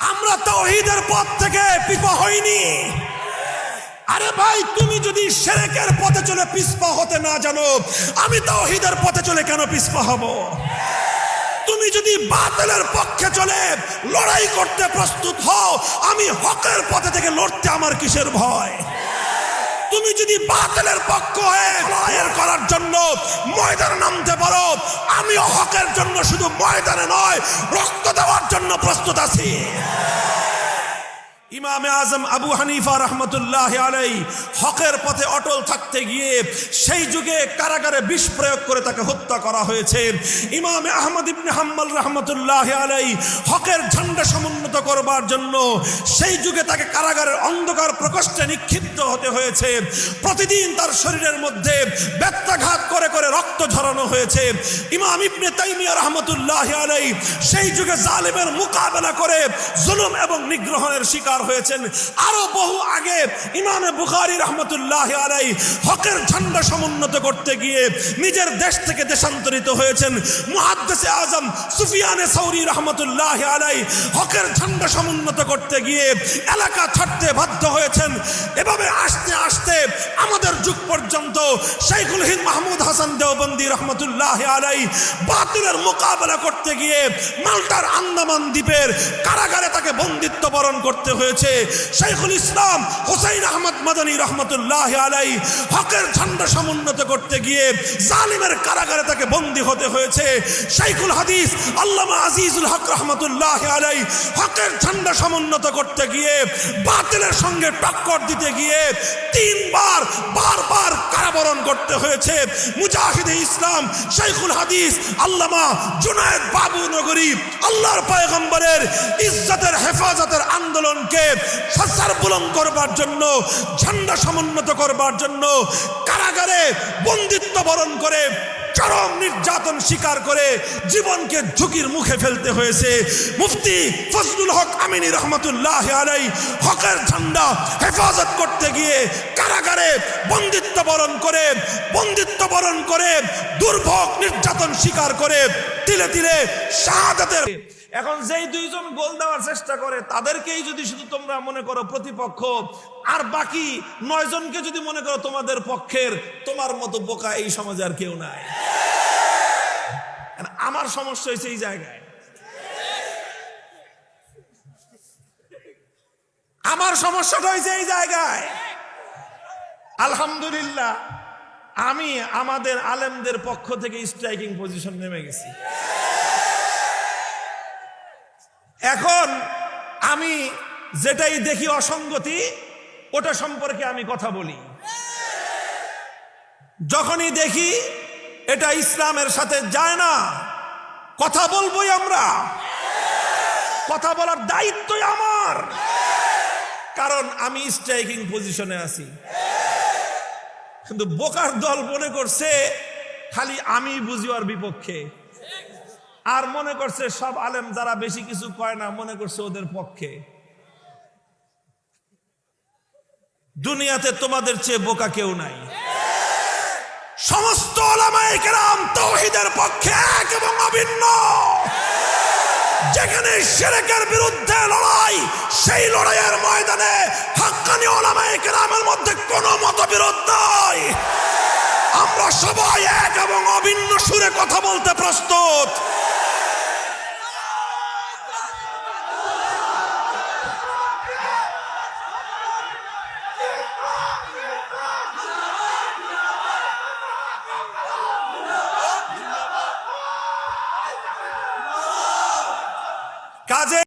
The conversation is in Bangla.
আমরা তৌহিদের পথ থেকে পিপা হইনি। আরে ভাই, তুমি যদি সেরেকের পথে চলে পিসপা হতে না জানো, আমি তৌহিদের পথে চলে কেন পিসপা হব? তুমি যদি বাতিলের পক্ষে চলে লড়াই করতে প্রস্তুত হও, আমি হকের পথে থেকে লড়তে আমার কিসের ভয়? তুমি যদি বাতিলের পক্ষ হয়ে লড়াইয়ের করার জন্য ময়দানে নামতে পারো আমিও হকের জন্য শুধু ময়দানে নয়, রক্ত দেওয়ার জন্য প্রস্তুত আছি। ইমামে আজম আবু হানিফা রহমতুল্লাহ আলাই হকের পথে অটল থাকতে গিয়ে সেই যুগে কারাগারে বিষ প্রয়োগ করে তাকে হত্যা করা হয়েছে। ইমামে আহমদ ইবনে হাম্মাল রহমতুল্লাহ আলাই হকের ঝান্ডা সমুন্নত করবার জন্য সেই যুগে তাকে কারাগারের অন্ধকার প্রকোষ্ঠে নিক্ষিপ্ত হতে হয়েছে। প্রতিদিন তার শরীরের মধ্যে ব্যত্যাঘাত করে করে রক্ত ঝরানো হয়েছে। ইমাম ইবনে তাইমিয়া রহমতুল্লাহ আলাই সেই যুগে জালেমের মোকাবেলা করে জুলুম এবং নিগ্রহণের শিকার হয়েছেন। আরও বহু আগে ইমামে বুখারি রহমতুল্লাহ আলাই হকের ঝান্ডা সমুন্নত করতে গিয়ে নিজের দেশ থেকে দেশান্তরিত হয়েছেন। মুহাদ্দেসে আজম সুফিয়ানে সৌরি রহমতুল্লাহ আলাই হকের ঝান্ডা সমুন্নত করতে গিয়ে এলাকা ছাড়তে বাধ্য হয়েছেন। এভাবে আসতে আসতে আমাদের যুগ পর্যন্ত শাইখুল হিন্দ মাহমুদ হাসান দেওবন্দি রহমতুল্লাহ আলাই বাতিলের মোকাবেলা করতে গিয়ে মাল্টার আন্দামান দ্বীপের কারাগারে তাকে বন্দিত্ব বরণ করতে হয়েছে। শাইখুল ইসলাম হোসাইন আহমদ মাদানী রহমতুল্লাহ আলাই হকের ঝান্ডা সমুন্নত করতে গিয়ে জালিমের কারাগারে তাকে বন্দী হতে হয়েছে। শাইখুল হাদিস, আল্লামা আজিজুল হক রহমতুল্লাহ আলাই হকের ঝান্ডা সমুন্নত করতে গিয়ে বাতিলের সঙ্গে টক্কর দিতে গিয়ে তিনবার, বারবার কারাবরণ করতে হয়েছে। মুজাহিদে ইসলাম শেখুল হাদিস, আল্লামা জুনায়দ বাবু নগরী, আল্লাহর পয়গম্বরের ইজ্জতের হেফাজতের আন্দোলনকে সসার বুলন করবার জন্য, ঝান্ডা সমুন্নত করবার জন্য, কারাগারে বন্দিত্ব বরণ করে, চরম নির্যাতন স্বীকার করে জীবনকে ঝুঁকির মুখে ফেলতে হয়েছে। মুফতি ফজলুল হক আমিনী রহমতুল্লাহ আলাই হকের ঝান্ডা হেফাজত করতে গিয়ে কারাগারে বন্দিত্ব বরণ করে, বন্দিত্ব বরণ করে দুর্ভোগ নির্যাতন স্বীকার করে, তিলে তিলে শাহাদাতের এখন যেই দুইজন গোল দেওয়ার চেষ্টা করে, তাদেরকেই যদি শুধু তোমরা মনে করো প্রতিপক্ষ, আর বাকি নয় জনকে যদি মনে করো তোমাদের পক্ষের, তোমার মতো বোকা এই সমাজে আর কেউ নাই। আমার সমস্যা হয়েছে এই জায়গায়। আমার সমস্যাটা হয়েছে এই জায়গায়। আলহামদুলিল্লাহ, আমি আমাদের আলেমদের পক্ষ থেকে স্ট্রাইকিং পজিশন নেমে গেছি। এখন আমি যেটাই দেখি অসঙ্গতি, ওটা সম্পর্কে আমি কথা বলি। যখনই দেখি এটা ইসলামের সাথে যায় না, কথা বলবোই আমরা। কথা বলার দায়িত্বই আমার। কারণ আমি স্ট্রাইকিং পজিশনে আছি। কিন্তু বোকার দল মনে করছে, খালি আমি বুঝি ওর বিপক্ষে। আর মনে করছে সব আলেম যারা বেশি কিছু কয় না, মনে করছে ওদের পক্ষে। দুনিয়াতে তোমাদের চেয়ে বোকা কেউ নাই। সমস্ত তৌহিদের পক্ষে এক এবং অভিন্ন। যেখানে সেরেকের বিরুদ্ধে লড়াই, সেই লড়াইয়ের ময়দানে হাক্কানি ওলামায়ে কেরামের মধ্যে কোনো মতবিরোধ নাই। আমরা সবাই এক এবং অভিন্ন সুরে কথা বলতে প্রস্তুত। কাজে